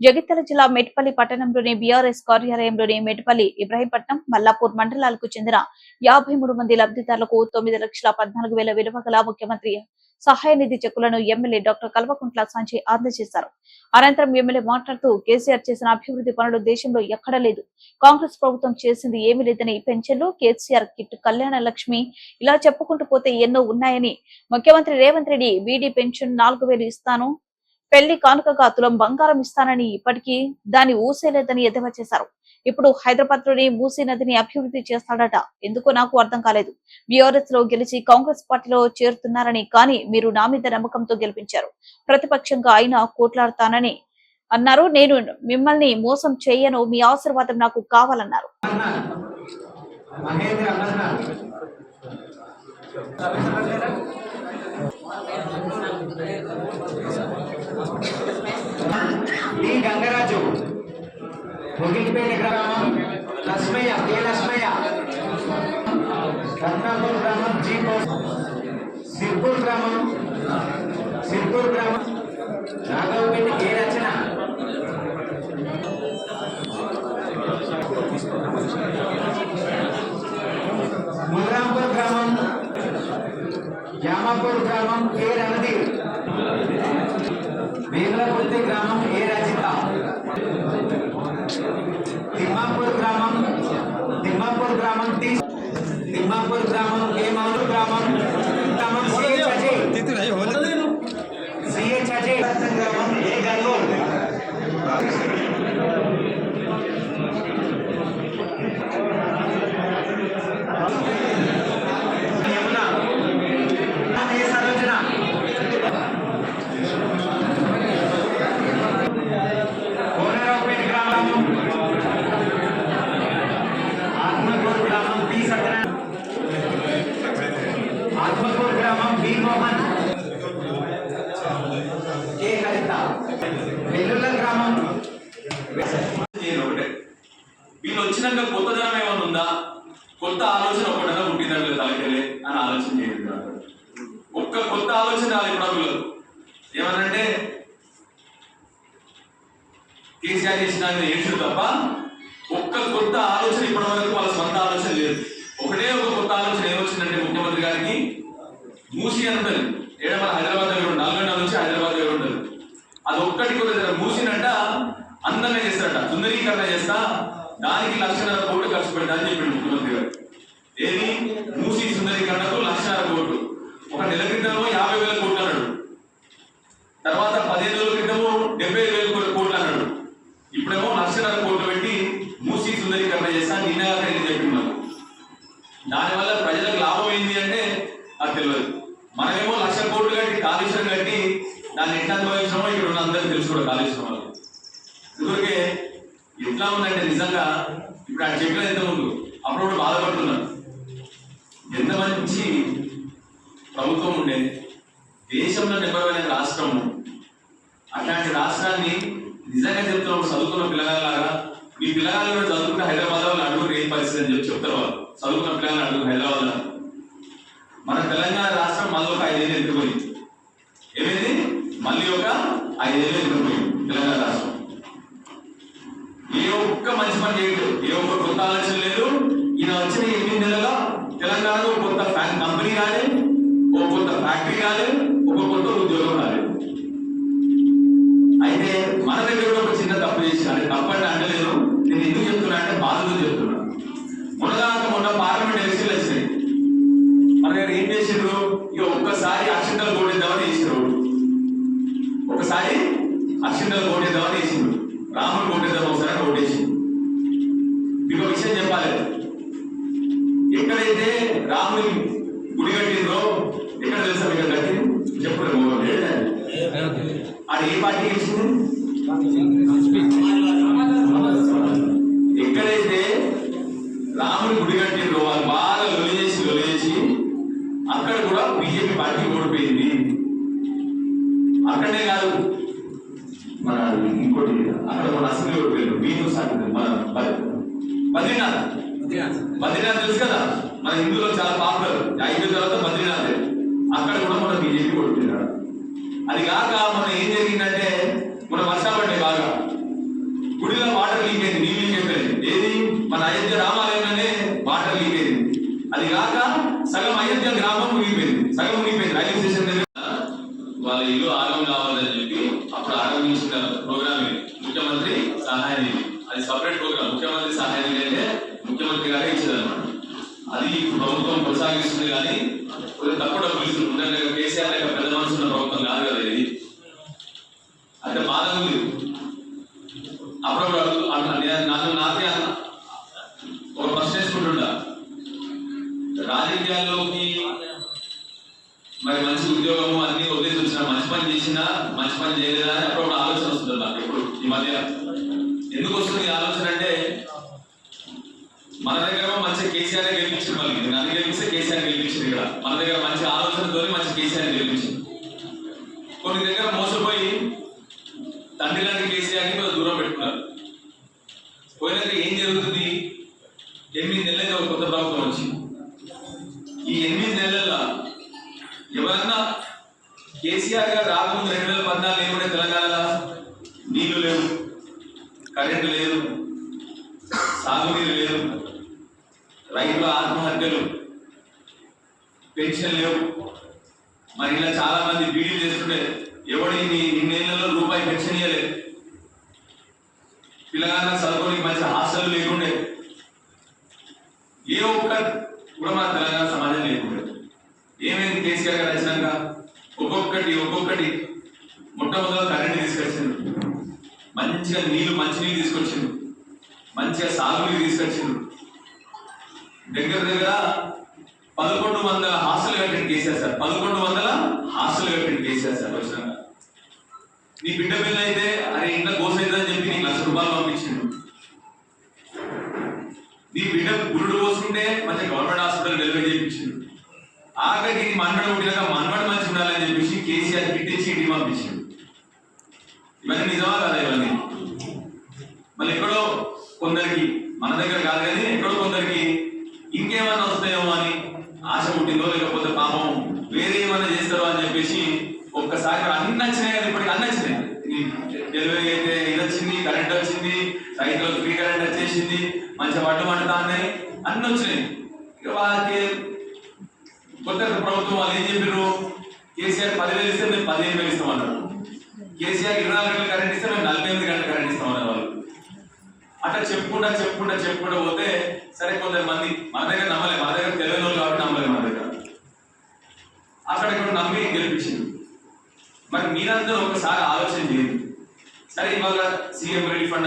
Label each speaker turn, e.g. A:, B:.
A: జగిత్యాల జిల్లా మెట్పల్లి పట్టణంలోని బీఆర్ఎస్ కార్యాలయంలోని మెట్పల్లి ఇబ్రహీంపట్నం మల్లాపూర్ మండలాలకు చెందిన యాభై మూడు మంది లబ్ధిదారులకు తొమ్మిది లక్షల పద్నాలుగు వేల విలువ గల ముఖ్యమంత్రి సహాయ నిధి చెక్కులను ఎమ్మెల్యే డాక్టర్ కల్వకుంట్ల సంజయ్ అందజేశారు. అనంతరం ఎమ్మెల్యే మాట్లాడుతూ కేసీఆర్ చేసిన అభివృద్ధి పనులు దేశంలో ఎక్కడా లేదు. కాంగ్రెస్ ప్రభుత్వం చేసింది ఏమీ లేదని పెన్షన్లు కేసీఆర్ కిట్ కళ్యాణ లక్ష్మి ఇలా చెప్పుకుంటూ పోతే ఎన్నో ఉన్నాయని ముఖ్యమంత్రి రేవంత్ రెడ్డి బీడీ పెన్షన్ నాలుగు వేలు ఇస్తాను పెళ్ళి కానుకగా తులం బంగారం ఇస్తానని ఇప్పటికీ దాన్ని ఊసేలేదని ఎద్దేవా చేశారు. ఇప్పుడు హైదరాబాద్లోని మూసీ నదిని అభివృద్ధి చేస్తాడట. ఎందుకు నాకు అర్థం కాలేదు. బీఆర్ఎస్లో గెలిచి కాంగ్రెస్ పార్టీలో చేరుతున్నారని కానీ మీరు నా మీద నమ్మకంతో గెలిపించారు. ప్రతిపక్షంగా ఆయన కోట్లాడతానని అన్నారు. నేను మిమ్మల్ని మోసం చేయను. మీ ఆశీర్వాదం నాకు కావాలన్నారు.
B: మహేంద్ర ముగిలిపేట గ్రామం లక్ష్మయ్య కే లక్ష్మయ్య. రత్నాపూర్ గ్రామం జీ సిర్పూర్ గ్రామం సిర్పూర్ గ్రామం. రాఘవపేట కే రచన ముద్రాంపూర్ గ్రామం జామాపూర్ గ్రామం కే రణదీర్ వేములపర్తి గ్రామం ఏ రజిత తిమ్మాపూర్ గ్రామం తిమ్మాపూర్ గ్రామం టి తిమ్మాపూర్ గ్రామం కే మౌలు గ్రామం గ్రామం సిహెచ్ అజయ్ సిహెచ్ అజయ్ గ్రామం ఏ గల్గోల్ యమున ఏ సరోజన కోనరావుపేట గ్రామం ఆత్మకూరు గ్రామం పి సత్యనారాయణ ఆత్మకూరు గ్రామం బి మోహన్ కె హరిత వెల్లుల్ల గ్రామం
C: నేను ఒకటే వీళ్ళు వచ్చినాక కొత్తదనం ఏమైనా ఉందా? కొత్త ఆలోచన ఒకటైనా పుట్టిందా తలకెళ్ళే అని ఆలోచన చేయండి ఒక్క కొత్త ఆలోచన రాదు ఇప్పుడు వీళ్ళు ఏమనంటే కేసీఆర్ చేసిన ఏడు తప్ప ఒక్క కొత్త ఆలోచన ఇప్పటి వరకు వాళ్ళ సొంత ఆలోచన లేదు. ఒకటే ఒక కొత్త ఆలోచన ఏమొచ్చిందంటే ముఖ్యమంత్రి గారికి మూసి అంటారు ఉంటుంది హైదరాబాద్ దగ్గర ఉంటుంది నుంచి హైదరాబాద్ దగ్గర ఉంటుంది అది ఒక్కటి కూడా మూసినంట అందంగా చేస్తాడ సుందరీకరణ చేస్తా దానికి లక్షన్నర కోట్లు ఖర్చు పెడతా అని చెప్పి ముఖ్యమంత్రి గారు. ఏది? మూసి సుందరీకరణకు లక్షన్నర కోట్లు. ఒక నెల క్రితము యాభై వేల కోట్లు అన్నాడు. తర్వాత పదిహేను రోజుల క్రితము డెబ్బై ఐదు వేల కోట్లు అన్నాడు. ఇప్పుడేమో లక్షన్నర కోట్లు పెట్టి మూసి సుందరీకరణ చేస్తా నిన్నగా చెప్పిండు దానివల్ల ప్రజలకు లాభం ఏంటి అంటే అది తెలియదు. మనమేమో లక్ష కోట్లు కట్టి కాలుష్యం కట్టి దాన్ని ఎట్లా అనుభవించామో ఇక్కడ ఉన్న అందరికీ తెలుసుకోవడం కాలుష్యం అంటే ఎట్లా ఉందంటే నిజంగా ఇప్పుడు ఆయన చెప్పిన ఎంత ముందు అప్పుడు బాధపడుతున్నారు ఎంత మంచి ప్రభుత్వం ఉండేది దేశంలో నెంబర్ వన్ రాష్ట్రం. అట్లాంటి రాష్ట్రాన్ని నిజంగా చెప్తున్నాం చదువుకున్న పిల్లగాలాగా మీ పిల్లగాళ్ళు కూడా చదువుకుంటే హైదరాబాద్ వాళ్ళు అడుగురు ఏం పరిస్థితి అని చెప్పి చెప్తారు వాళ్ళు. చదువుకున్న పిల్లగాళ్ళు అడుగు హైదరాబాద్ మన తెలంగాణ రాష్ట్రం మళ్ళీ ఒక ఐదేళ్ళు ఎదురుపోయింది ఏమైంది? మళ్ళీ ఒక ఐదేళ్ళు ఎదురుపోయింది తెలంగాణ రాష్ట్రం. ఏ ఒక్క మంచి పని చేయలేదు. ఏ ఒక్క కొత్త ఆలోచన లేదు. ఈయన వచ్చిన ఎనిమిది నెలల్లో తెలంగాణలో కొత్త కంపెనీ రాలేదు ఒక కొత్త ఫ్యాక్టరీ రాలేదు ఒక కొత్త ఉద్యోగం రాలేదు అది ఏ పార్టీ ఇచ్చింది ఎక్కడైతే రాముడి గుడి కట్టిండ్రో వాళ్ళు బాగా లొలి చేసి లొలి చేసి అక్కడ కూడా బీజేపీ పార్టీ ఓడిపోయింది. అక్కడనే కాదు మన ఇంకోటి అక్కడ మన అసెంబ్లీ ఓడిపోయారు వీరు సాగుతుంది మన బద్రీ- బద్రీనాథ్. బద్రీనాథ్. తెలుసు కదా? మన హిందువులో చాలా పాపులర్ ఐదు తర్వాత బద్రీనాథ్. అక్కడ కూడా మన బీజేపీ ఓడిపోయినాడు. అది కాక మనం ఏం జరిగిందంటే మన వర్షాలు బాగా. గుడిలో వాటర్ లీక్ అయింది నీళ్ళు చెప్పేది ఏది? మన అయోధ్య రామాలయంలోనే వాటర్ లీక్ అయింది. అది కాక సగం అయోధ్య గ్రామం మునిగిపోయింది. సగం మునిగిపోయింది రైల్వే స్టేషన్ దగ్గర. వాళ్ళ ఇల్లు ఆగం కావాలని చెప్పి అప్పుడు ఆరంభించిన ప్రోగ్రామ్ ముఖ్యమంత్రి సహాయ నిధి అది సపరేట్ ప్రోగ్రామ్. ముఖ్యమంత్రి సహాయ నిధి అంటే ముఖ్యమంత్రి గారే ఇచ్చేదన్నమాట. అది ప్రభుత్వం కొనసాగిస్తుంది కానీ కొంచెం తక్కువ డబ్బులు ఇస్తుంది కేసీఆర్ లేక పెద్ద మనసు ఉన్న ప్రభుత్వం కాదు కదా ఇది. అంటే బాధ ఉంది అప్పుడప్పుడు అడుగు- నాకే ఒక ప్రశ్న వేసుకుంటుంటా రాజకీయాల్లోకి మరి మంచి ఉద్యోగము అన్ని వదిలేసి వచ్చిన మంచి పని చేసినా మంచి పని చేయలేదా అని అప్పుడప్పుడు ఆలోచన వస్తుంది నాకు ఈ మధ్య? ఎందుకు వస్తుంది ఆలోచన అంటే మన దగ్గర మంచి కేసీఆర్ గెలిపించింది మళ్ళీ. నన్ను గెలిపిస్తే కేసీఆర్ గెలిపించింది ఇక్కడ మన దగ్గర మంచి ఆలోచనతో మంచి కేసీఆర్ గెలిపించింది. కొన్ని దగ్గర మోసపోయి తండ్రి లాంటి కేసీఆర్ని కొంచెం దూరం పెట్టుకున్నారు. పోయినాక ఏం జరుగుతుంది? ఎనిమిది నెలలైతే ఒక కొత్త ప్రభుత్వం వచ్చింది. ఈ ఎనిమిది నెలల్లో ఎవరన్నా కేసీఆర్ గారు రాకముందు రెండు వేల పద్నాలుగు ఏముండే తెలంగాణలో? నీళ్ళు లేవు కరెంటు లేదు సాగునీరు లేదు. రైతుల ఆత్మహత్యలు పెన్షన్ లేవు. మరి ఇలా చాలా మంది బీడీలు చేస్తుంటే ఎవడు ఇన్ని ఇన్నేళ్ళలో రూపాయి పెన్షన్ ఇవ్వలేదు పిల్లగాళ్ళ చదువుకోనికి మంచి హాస్టల్ లేకుండే. ఏ ఒక్క కూడా మన తెలంగాణ సమాజం లేకుండే. ఏమైంది కేసీఆర్ గారు వచ్చినాక ఒక్కొక్కటి ఒక్కొక్కటి మొట్టమొదటి కరెంట్ తీసుకొచ్చిండు. మంచిగా నీళ్ళు మంచినీళ్ళు తీసుకొచ్చిండు. మంచిగా సాగునీరు తీసుకొచ్చిండు. దగ్గర దగ్గర పదకొండు వందల హాస్టల్ కట్టిన కేసీఆర్ సార్. పదకొండు వందల హాస్టల్ కట్టిన కేసీఆర్ సార్. వచ్చినాక నీ బిడ్డ పిల్ల అయితే అరే ఇంట్లో గోస అవుతుందని చెప్పి నీకు లక్ష రూపాయలు పంపించిండు. నీ బిడ్డ గురుడు పోసుకుంటే మంచి గవర్నమెంట్ హాస్పిటల్ డెలివరీ చేయించిండు. ఆఖరికి మన్మడ పుట్టినాక మన్మడ మంచి ఉండాలని చెప్పేసి కేసీఆర్ ఇచ్చి ఇంటికి పంపించిండు. ఇవన్నీ నిజమా కదా ఇవన్నీ? మళ్ళీ ఎక్కడో కొందరికి మన దగ్గర కాదు కానీ ఎక్కడో కొందరికి ఇంకేమైనా వస్తాయేమో అని ఆశ పుట్టిందో లేకపోతే పాపం వేరే ఏమైనా చేస్తారో అని చెప్పేసి ఒక్కసారి అన్ని నచ్చినాయి కదా ఇప్పటికి అన్ని నచ్చినాయి. డెలివరీ అయితే ఇది వచ్చింది కరెంట్ వచ్చింది రైతులకు ఫ్రీ కరెంట్ వచ్చేసింది మంచి వడ్డు వండుతా ఉన్నాయి అన్ని వచ్చినాయి. ఇక వాళ్ళకి కొత్త ప్రభుత్వం వాళ్ళు ఏం చెప్పారు కేసీఆర్ పదివేలు ఇస్తే మేము పదిహేను వేలు ఇస్తామన్నారు. కేసీఆర్ ఇరవై నాలుగు గంటల కరెంట్ ఇస్తే మేము నలభై ఎనిమిది గంటల కరెంట్ ఇస్తామన్నారు వాళ్ళు. అట్లా చెప్పుకుంటా చెప్పుకుంటా చెప్పుకుంటా పోతే సరే కొందరు మంది మా దగ్గర నమ్మలే మా దగ్గర తెలియని వాళ్ళు కాబట్టి నమ్మలేదు మా దగ్గర. అక్కడ ఇక్కడ నమ్మి గెలిపించింది మరి మీరందరూ ఒకసారి ఆలోచన చేయండి. సరే ఇవాళ సీఎం రెడ్డి ఫండ్